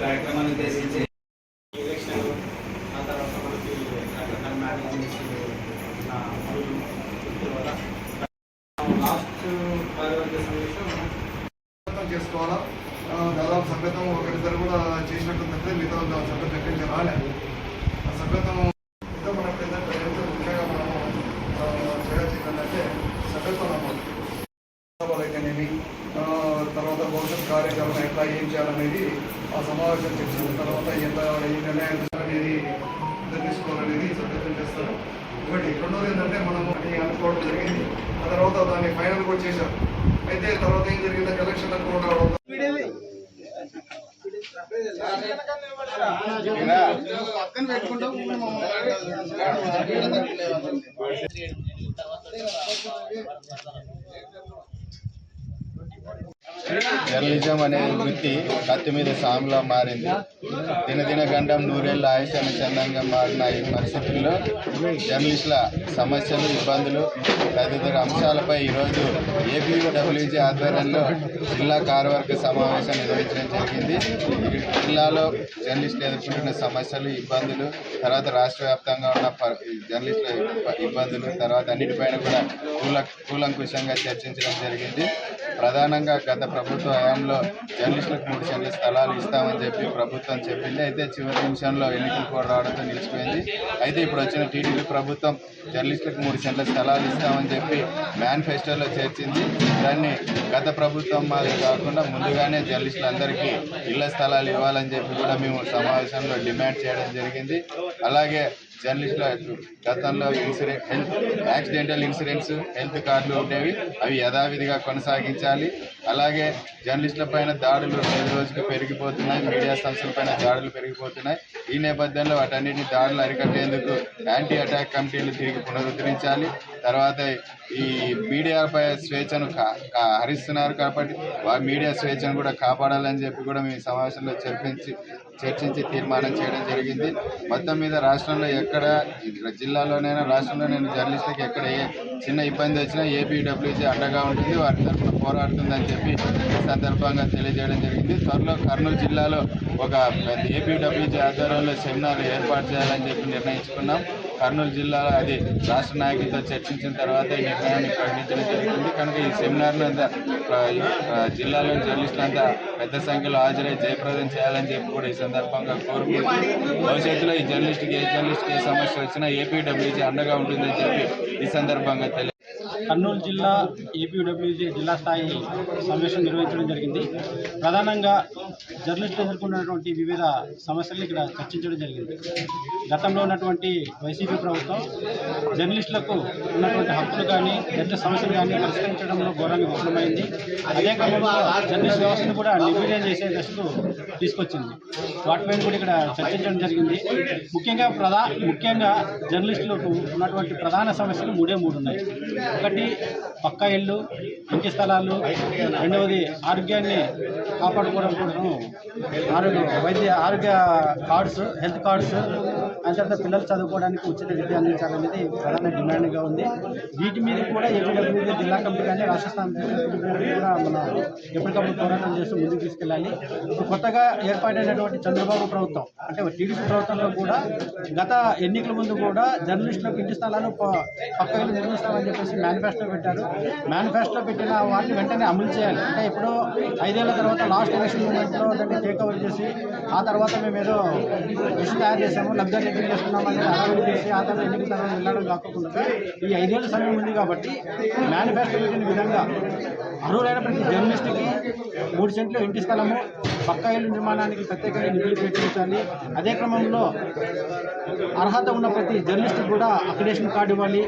కార్యక్రమాన్ని ఉద్దేశించి ఎలక్షన్ ఆ తర్వాత మనకి అక్కడ మ్యారేజ్ లాస్ట్ కార్యవర్గ సమావేశం చేసుకోవాలా దాదాపు సంగతం ఒకరిద్దరు కూడా చేసినట్టుందంటే మిగతా వాళ్ళు దగ్గర రాలేదు. ఆ సంగతం ఇంకా మనకు ఏంటంటే ముఖ్యంగా మనము చేయాల్సిందంటే సభ్యత్వం ఏంటంటే సంగతం అమలు అయితేనేమి ఆ, తర్వాత కార్యక్రమం ఎట్లా ఏం చేయాలనేది ఆ సమావేశం చేసిన తర్వాత ఎంత ఏ నిర్ణయం అనేది నిర్ణయించుకోవాలనేది తీసుకోవాలనేది చేస్తారు. ఒకటి రెండోది ఏంటంటే మనము అనుకోవడం జరిగింది. ఆ తర్వాత దాన్ని ఫైనల్ కూడా చేశాం. అయితే తర్వాత ఏం జరిగిందంటే ఎలక్షన్లకు కూడా రావడం. పక్కన పెట్టుకుంటాం. జర్నలిజం అనే వృత్తి కత్తి మీద సాములా మారింది. దినదిన గండం నూరేళ్ళ ఆయుష్ అనే చందంగా మారిన ఈ పరిస్థితుల్లో జర్నలిస్టుల సమస్యలు ఇబ్బందులు తదితర అంశాలపై ఈరోజు ఏపీడబ్ల్యూజీ ఆధ్వర్యంలో జిల్లా కార్యవర్గ సమావేశం నిర్వహించడం జరిగింది. జిల్లాలో జర్నలిస్టులు ఎదుర్కొంటున్న సమస్యలు ఇబ్బందులు తర్వాత రాష్ట్ర వ్యాప్తంగా ఉన్న జర్నలిస్టుల ఇబ్బందులు తర్వాత అన్నిటిపైన కూడా కూల కూలంకుషంగా చర్చించడం జరిగింది. ప్రధానంగా గత ప్రభుత్వ హయాంలో జర్నలిస్టులకు మూడు సెంట్ల స్థలాలు ఇస్తామని చెప్పి ప్రభుత్వం చెప్పింది. అయితే చివరి నిమిషంలో ఎన్నికలు కూడా రావడంతో నిలిచిపోయింది. అయితే ఇప్పుడు వచ్చిన టీడీపీ ప్రభుత్వం జర్నలిస్టులకు మూడు సెంట్ల స్థలాలు ఇస్తామని చెప్పి మేనిఫెస్టోలో చేర్చింది. దాన్ని గత ప్రభుత్వం మాది కాకుండా ముందుగానే జర్నలిస్టులందరికీ ఇళ్ళ స్థలాలు ఇవ్వాలని చెప్పి కూడా మేము సమావేశంలో డిమాండ్ చేయడం జరిగింది. అలాగే జర్నలిస్టుల గతంలో insurance health accidental insurance health కార్డులు ఉండేవి. అవి యథావిధిగా కొనసాగించాలి. అలాగే జర్నలిస్టుల పైన దాడులు రోజు రోజుకి పెరిగిపోతున్నాయి. మీడియా సంస్థల పైన దాడులు పెరిగిపోతున్నాయి. ఈ నేపథ్యంలో వాటన్నిటిని దాడులు అరికట్టేందుకు యాంటీ అటాక్ కమిటీలు తిరిగి పునరుద్ధరించాలి. తర్వాత ఈ మీడియాపై స్వేచ్ఛను హరిస్తున్నారు కాబట్టి మీడియా స్వేచ్ఛను కూడా కాపాడాలని చెప్పి కూడా మేము సమావేశంలో చర్చించి చర్చించి తీర్మానం చేయడం జరిగింది. మొత్తం మీద రాష్ట్రంలో ఎక్కడ జిల్లాలోనైనా రాష్ట్రంలోనైనా జర్నలిస్టులకు ఎక్కడ ఏ చిన్న ఇబ్బంది వచ్చినా ఏపీడబ్ల్యూజీ అండగా ఉంటుంది వారి తరఫున పోరాడుతుందని చెప్పి ఈ సందర్భంగా తెలియజేయడం జరిగింది. త్వరలో కర్నూలు జిల్లాలో ఒక ఏపీడబ్ల్యూజీ ఆధ్వర్యంలో సెమినార్ ఏర్పాటు చేయాలని చెప్పి నిర్ణయించుకున్నాం. కర్నూలు జిల్లాలో అది రాష్ట్ర నాయకులతో చర్చించిన తర్వాత ఈ నిర్ణయాన్ని ప్రకటించడం జరిగింది కనుక ఈ సెమినార్ను అంతా ఆ, ఆ, జిల్లాలోని జర్నలిస్టులంతా పెద్ద సంఖ్యలో హాజరై జయప్రదం చేయాలని చెప్పి కూడా ఈ సందర్భంగా కోరుకుంటూ భవిష్యత్తులో ఈ జర్నలిస్ట్కి ఏ జర్నలిస్ట్ ఏ సమస్య వచ్చినా ఏపీడబ్ల్యూజీ అండగా ఉంటుందని చెప్పి ఈ సందర్భంగా తెలియ కర్నూలు జిల్లా ఏపీడబ్ల్యూజీ జిల్లా స్థాయి సమావేశం నిర్వహించడం జరిగింది. ప్రధానంగా జర్నలిస్టులు ఎదుర్కొన్నటువంటి వివిధ సమస్యలను ఇక్కడ చర్చించడం జరిగింది. గతంలో ఉన్నటువంటి వైసీపీ ప్రభుత్వం జర్నలిస్టులకు ఉన్నటువంటి హక్కులు కానీ జర్నలిస్ట్ సమస్యలు కానీ పరిష్కరించడంలో ఘోరంగా విఫలమైంది. అదే క్రమంలో జర్నలిస్ట్ వ్యవస్థను కూడా నిర్వీర్యం చేసే దశకు తీసుకొచ్చింది. వాటిపైన కూడా ఇక్కడ చర్చించడం జరిగింది. ముఖ్యంగా ప్రధా ముఖ్యంగా జర్నలిస్టులకు ఉన్నటువంటి ప్రధాన సమస్యలు మూడే మూడు ఉన్నాయి. ఒకటి పక్క ఇళ్ళు మంచి స్థలాలు రెండవది ఆరోగ్యాన్ని కాపాడుకోవడం కోసం ఆరోగ్య వైద్య ఆరోగ్య కార్డ్స్ హెల్త్ కార్డ్స్ ఆ తర్వాత పిల్లలు చదువుకోవడానికి ఉచిత విద్య అందించాలనేది ప్రధాన డిమాండ్గా ఉంది. వీటి మీద కూడా ఏపీడబ్ల్యూడీ జిల్లా కమిటీ కానీ రాష్ట్ర స్థాయి కూడా మన ఎప్పటికప్పుడు పోరాటం చేస్తూ ముందుకు తీసుకెళ్ళాలి. కొత్తగా ఏర్పాటైనటువంటి చంద్రబాబు ప్రభుత్వం అంటే టీడీపీ ప్రభుత్వంలో కూడా గత ఎన్నికల ముందు కూడా జర్నలిస్టులకు ఇంటి స్థలాలు పక్కగా నిర్మిస్తామని చెప్పేసి మేనిఫెస్టో పెట్టారు. మేనిఫెస్టో పెట్టిన వాటిని వెంటనే అమలు చేయాలి. అంటే ఇప్పుడు ఐదేళ్ళ తర్వాత లాస్ట్ ఎలక్షన్ మూమెంట్లో దాన్ని టేక్ ఓవర్ చేసి ఆ తర్వాత మేము ఏదో లిస్ట్ తయారు చేసాము లగ్జరీ ఎగ్రీ చేస్తున్నాం అనేది చేసి ఆ తర్వాత ఎన్నికల తర్వాత వెళ్ళడం కాకుండా ఈ ఐదేళ్ళ సమయం ఉంది కాబట్టి మేనిఫెస్టో పెట్టిన విధంగా అర్హులైన ప్రతి జర్నలిస్ట్కి మూడు సెంట్లు ఇంటి స్థలము పక్కా ఇల్లు నిర్మాణానికి ప్రత్యేకంగా నిధులు కేటాయించాలి అదే క్రమంలో అర్హత ఉన్న ప్రతి జర్నలిస్ట్ కూడా అక్రిడేషన్ కార్డు ఇవ్వాలి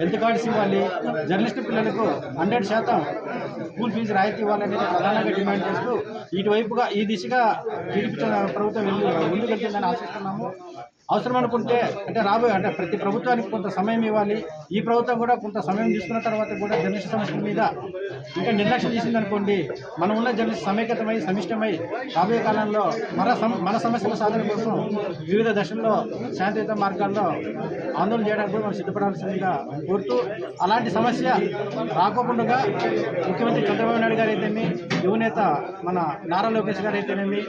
హెల్త్ కార్డ్స్ ఇవ్వాలి. జర్నలిస్ట్ పిల్లలకు హండ్రెడ్ శాతం స్కూల్ ఫీజు రాయితీ ఇవ్వాలనేది ప్రధానంగా డిమాండ్ చేస్తూ ఇటువైపుగా ఈ దిశగా టీడీపీ ప్రభుత్వం వెళ్ళి ముందుకెళ్తుందని ఆశిస్తున్నాము. అవసరం అనుకుంటే అంటే రాబోయే అంటే ప్రతి ప్రభుత్వానికి కొంత సమయం ఇవ్వాలి. ఈ ప్రభుత్వం కూడా కొంత సమయం తీసుకున్న తర్వాత కూడా జర్నలిస్ట్ సమస్యల మీద ఇంకా నిర్లక్ష్యం చేసిందనుకోండి మనం ఉన్న జర్నలిస్ట్ సమైక్యతమై సమిష్టమై రాబోయే కాలంలో మన మన సమస్యల సాధన కోసం వివిధ దశల్లో శాంతియుత మార్గాల్లో ఆందోళన చేయడానికి కూడా మనం సిద్ధపడాల్సిందిగా కోరుతూ అలాంటి సమస్య రాకోకుండా ముఖ్యమంత్రి చంద్రబాబు నాయుడు గారు అయితేనేమి యువనేత మన నారా లోకేష్ గారు అయితేనేమి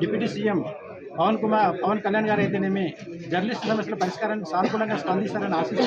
డిప్యూటీ సీఎం పవన్ కుమార్ పవన్ కళ్యాణ్ గారు అయితేనేమి జర్నలిస్ట్ సమస్యల పరిష్కారానికి సానుకూలంగా స్పందిస్తారని ఆశిస్తూ